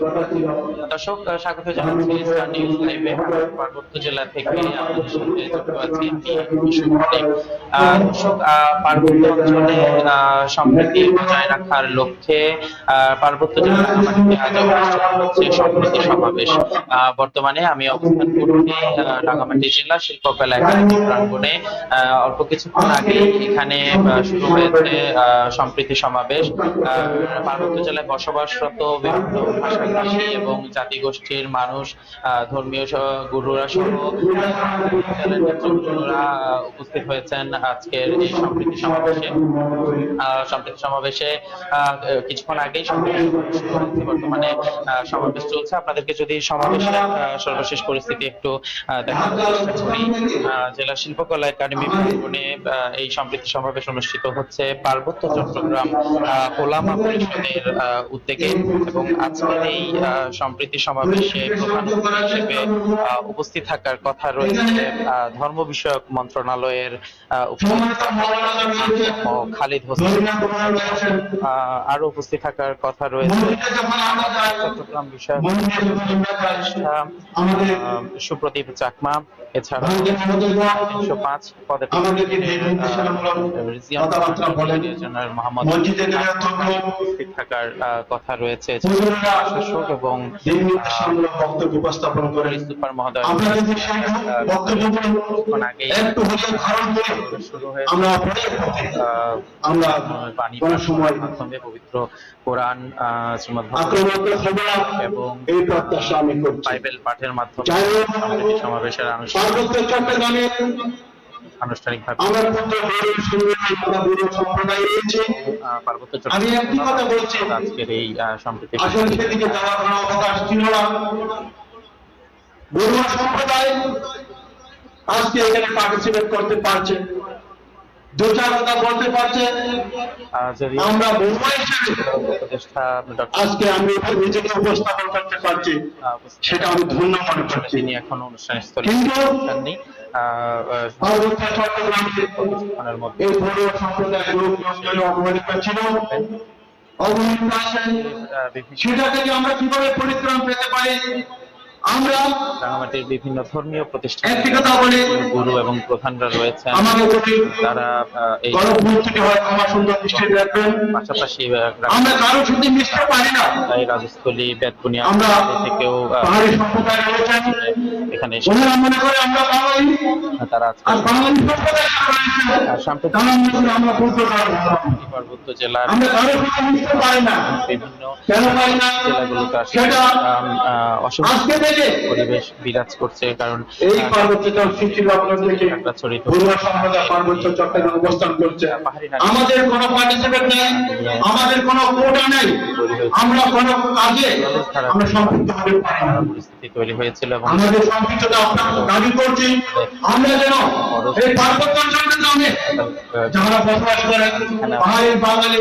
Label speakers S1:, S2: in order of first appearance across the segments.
S1: দর্শক স্বাগত জানাচ্ছি স্টার নিউজ লাইভে। পার্বত্য জেলা থেকে আমাদের সাথে যুক্ত আছি আহ, দর্শক পার্বত্য অঞ্চলে সম্প্রীতি বজায় রাখার লক্ষ্যে পার্বত্য জেলা রাঙামাটিতে আজ অনুষ্ঠিত হচ্ছে সম্প্রীতি সমাবেশ। বর্তমানে আমি অবস্থান করছি রাঙামাটি জেলা শিল্পকলা একাডেমি প্রাঙ্গণে। অল্প কিছুক্ষণ আগে এখানে শুরু হয়েছে সম্প্রীতি সমাবেশ। আহ, পার্বত্য জেলায় বসবাসরত বিভিন্ন ভাষাভাষী এবং জাতিগোষ্ঠীর মানুষ ধর্মীয় গুরুরা সহ নেতৃবৃন্দরা উপস্থিত হয়েছেন আজকের এই সম্প্রীতি সমাবেশে সম্প্রীতি সমাবেশে কিছুক্ষণ আগেই। বর্তমানে সমাবেশ চলছে আপনাদেরকে যদি সমাবেশের সর্বশেষ পরিস্থিতি একটু আহ, চেষ্টা করি জেলা শিল্পকলা একাডেমি আহ, এই সম্প্রীতি সমাবেশ অনুষ্ঠিত হচ্ছে পার্বত্য চট্টগ্রাম ওলামা পরিষদের উদ্যোগে এবং আজকের এই সম্প্রীতি সমাবেশে প্রধান হিসেবে উপস্থিত থাকার কথা রয়েছে। ধর্ম বিষয়ক মন্ত্রণালয়ের খালিদ হোসেন আরও উপস্থিত থাকার কথা রয়েছে। চট্টগ্রাম বিষয়ক সুপ্রদীপ চাকমা এছাড়া তিনশো পাঁচ পদে মোহাম্মদ উপস্থিত থাকার কথা রয়েছে। শাসক এবং
S2: বক্তব্য উপস্থাপন করেন
S1: সুপার মহোদয়
S2: একটু
S1: শুরু হয়ে
S2: আমরা কোনো সময়
S1: মাধ্যমে পবিত্র কোরআন শ্রীমদ্ এবং
S2: এই প্রত্যাশা আমি
S1: বাইবেল পাঠের মাধ্যমে সমাবেশের আনুষ্ঠানিক আনুষ্ঠানিকভাবে। পার্বত্য। চট্টগ্রাম আজকের এই সম্প্রীতি
S2: সম্প্রদায় আজকে এখানে পার্টিসিপেট করতে পারছে। দু কথা বলতে পারছে আমরা বড়ুয়া হিসেবে
S1: উপদেষ্টা ডক্টর
S2: আজকে আমি নিজেকে উপস্থাপন করতে পারছি। সেটা আমি ধন্য মনে করছি।
S1: তিনি এখনও অনুষ্ঠানের স্থলে
S2: কিন্তু
S1: পৌঁছাননি আহ, আহ,
S2: পার্বত্য চট্টগ্রামে
S1: কিছুক্ষণের মধ্যে।
S2: এই বড়ুয়া সম্প্রদায়ের লোক অবহেলিত ছিল অবহেলিত আছে সেটা থেকে আমরা কীভাবে পরিত্রাণ পেতে পারি? আমরা
S1: রাঙামাটির বিভিন্ন ধর্মীয় প্রতিষ্ঠান
S2: একটি কথা বলে।
S1: গুরু এবং প্রধানরা রয়েছেন। তারা এই
S2: হয় আমার সুন্দর দৃষ্টি রাখবেন
S1: পাশাপাশি
S2: আমরা কারও সাথে মিশতে পারি না।
S1: তাই রাজস্থলী বেতপুনিয়া
S2: আমরা
S1: থেকেও
S2: পাহাড়ি সম্প্রদায় রয়েছেন
S1: এখানে তারা সাম্প্রতিক। পার্বত্য জেলার বিভিন্ন জেলাগুলোতে আসলে অসুবিধা পরিবেশ বিরাজ করছে কারণ
S2: এই পার্বত্য সৃষ্টি লগ্ন থেকে
S1: খাগড়াছড়ি
S2: পার্বত্য চট্টগ্রাম অবস্থান করছে। আমাদের কোনো পার্টিসিপেট নেই। আমাদের কোনো কোটা নেই। আমরা কোনো কাজে আমরা সম্পৃক্ত হতে পারি না।
S1: পরিস্থিতি তৈরি হয়েছিল এবং
S2: দাবি করছি। আমরা যেন এই পার্বত্য চট্টগ্রামে যারা বসবাস করেন বাঙালি,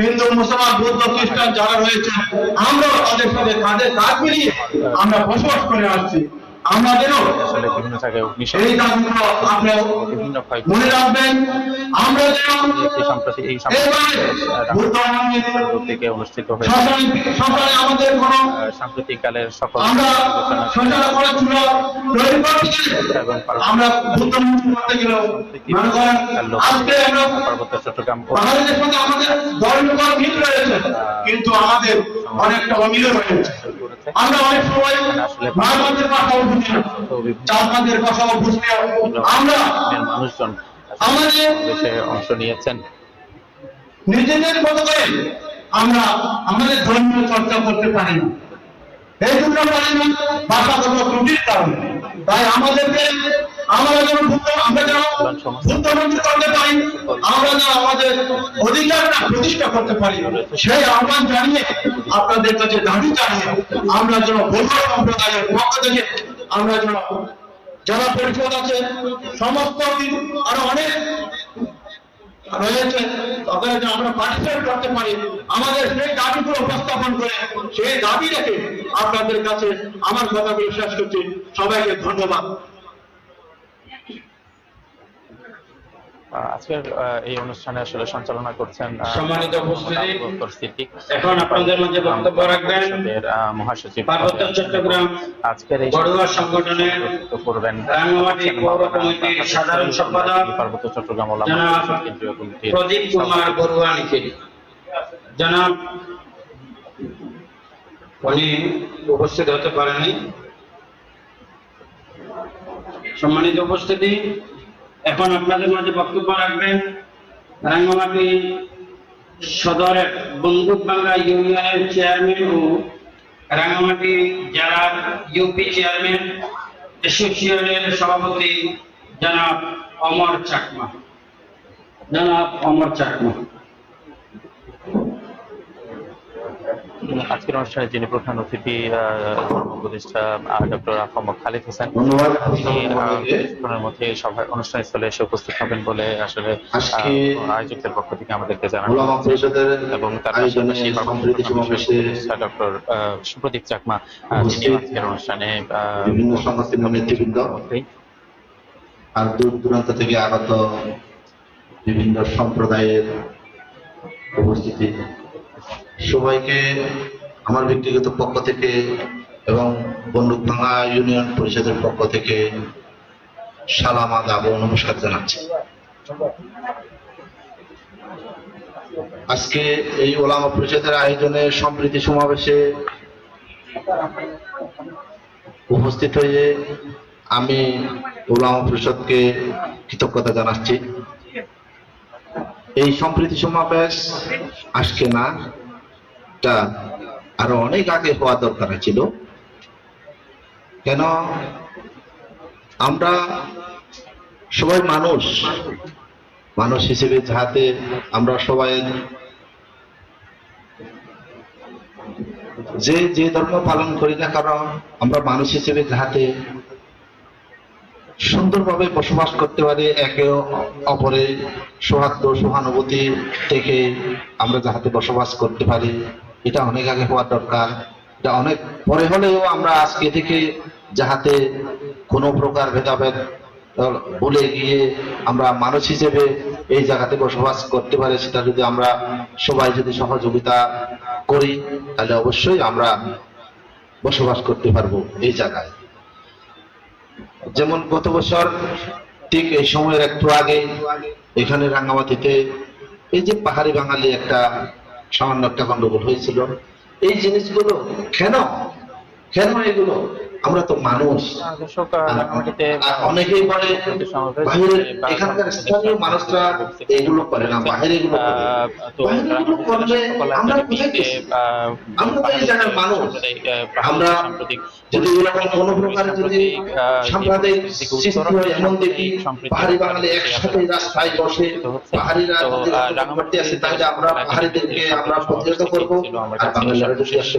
S2: হিন্দু, মুসলমান, বৌদ্ধ, খ্রিস্টান যারা রয়েছে আমরা তাদের কাঁধে কাঁধ মিলিয়ে আমরা বসবাস করে আসছি। আমরা যেন
S1: আসলে বিভিন্ন জায়গায় অগ্নিশম
S2: এই দাবিগুলো আপনার
S1: বিভিন্ন ক্ষয়
S2: মনে রাখবেন। আমরা যেন
S1: সম্প্রতি এই থেকে অনুষ্ঠিত হয়েছে।
S2: সকালে আমাদের কোনো
S1: সকল এবং
S2: আমরা
S1: পার্বত্য চট্টগ্রাম
S2: আমাদের কিন্তু আমাদের অনেকটা অমিল
S1: করেছে
S2: আমরা অনেক সময় মানবাদের কথাও বুঝি না
S1: তো
S2: কথাও বুঝি না আমরা
S1: মানুষজন
S2: আমাদের
S1: অংশ নিয়েছেন।
S2: নিজেদের মতো করে আমরা আমাদের ধর্মীয় চর্চা করতে পারি না। এই জন্য পারি না ভাষাগত ত্রুটির কারণে। তাই আমাদেরকে আমরা যেন আমরা যেন আমরা যেন আমাদের অধিকারটা প্রতিষ্ঠা করতে পারি। সেই আহ্বান জানিয়ে আপনাদের কাছে দাবি জানিয়ে আমরা যেন বৌদ্ধ সম্প্রদায়ের পক্ষ থেকে আমরা যেন যারা পরিষদ আছে, সমস্ত আরও অনেক রয়েছে তাদের যে আমরা পার্টিসিপেট করতে পারি। আমাদের সেই দাবিগুলো উপস্থাপন করে, সেই দাবি রেখে আপনাদের কাছে আমার কথাগুলো শেষ করছি। সবাইকে ধন্যবাদ।
S1: আজকের এই অনুষ্ঠানে আসলে সঞ্চালনা করছেন
S3: সম্মানিত উপস্থিতি, এখন আপনাদের মধ্যে বক্তব্য রাখবেন।
S1: মহাসচিব
S3: পার্বত্য চট্টগ্রাম
S1: আজকের এই
S3: বড়ুয়া সংগঠনের
S1: করবেন
S3: রাঙ্গামাটি পৌর কমিটির সাধারণ সম্পাদক
S1: পার্বত্য চট্টগ্রাম কেন্দ্রীয় কমিটির
S3: প্রদীপ কুমার বড়ুয়া নিখিল। জনাব উনি উপস্থিত হতে পারেনি সম্মানিত উপস্থিতি এখন আপনাদের মাঝে বক্তব্য রাখবেন, রাঙ্গামাটি সদরের বন্দুকবাংলা ইউনিয়নের চেয়ারম্যান ও রাঙ্গামাটি জেলার ইউপি চেয়ারম্যান অ্যাসোসিয়েশনের সভাপতি জনাব অমর চাকমা। জনাব অমর চাকমা।
S1: আজকের অনুষ্ঠানে যিনি প্রধান অতিথি উপদেষ্টা ডক্টর আহমদ খালিদ হোসেন তিনি মধ্যে সভায় অনুষ্ঠান স্থলে এসে উপস্থিত হবেন বলে আসলে আয়োজকদের পক্ষ থেকে আমাদেরকে জানানো এবং তার পাশাপাশি ডক্টর সুপ্রদীপ চাকমা যিনি আজকের অনুষ্ঠানে
S4: বিভিন্ন নেতৃবৃন্দ। আর দূর দূরান্ত থেকে আগত বিভিন্ন সম্প্রদায়ের উপস্থিতি। সবাইকে আমার ব্যক্তিগত পক্ষ থেকে এবং বন্দুকভাঙা ইউনিয়ন পরিষদের পক্ষ থেকে সালাম, আদাব নমস্কার জানাচ্ছি। আজকে এই ওলামা পরিষদের আয়োজনে সম্প্রীতি সমাবেশে উপস্থিত হয়ে আমি ওলামা পরিষদকে কৃতজ্ঞতা জানাচ্ছি। এই সম্প্রীতি সমাবেশ আজকে না এটা আরও অনেক আগে হওয়া দরকার ছিল। কেন? আমরা সবাই মানুষ। মানুষ হিসেবে যাহাতে আমরা সবাই যে যে ধর্ম পালন করি না কারণ আমরা মানুষ হিসেবে যাহাতে সুন্দরভাবে বসবাস করতে পারি, একে অপরে সৌহার্দ্য, সহানুভূতি থেকে আমরা যাহাতে বসবাস করতে পারি। এটা অনেক আগে হওয়ার দরকার। এটা অনেক পরে হলেও আমরা আজকে থেকে যাহাতে কোনো প্রকার ভেদাভেদ ভুলে গিয়ে আমরা মানুষ হিসেবে এই জায়গাতে বসবাস করতে পারি, সেটা যদি আমরা সবাই যদি সহযোগিতা করি, তাহলে অবশ্যই আমরা বসবাস করতে পারব এই জায়গায়। যেমন গত বছর ঠিক এই সময়ের একটু আগে এখানে রাঙ্গামাটিতে এই যে পাহাড়ি বাঙালি একটা সামান্য একটা গন্ডগোল হয়েছিল। এই জিনিসগুলো কেন? কেন এগুলো? আমরা তো মানুষ অনেকেই বলে বাইরে এখানকার স্থানীয় মানুষরা এগুলো করে না বাইরে এগুলো করলে আমরা? আমরা তো এই জায়গার মানুষ। আমরা যদি এরকম কোনো প্রকার যদি সাম্প্রদায়িক সৃষ্টি হয় এমন দেখি পাহাড়ি বাঙালি একসাথে রাস্তায় বসে পাহাড়িরা রান্না করতে তাহলে আমরা পাহাড়িদেরকে আমরা প্রতিহত করব আর বাঙালিরা যদি আসে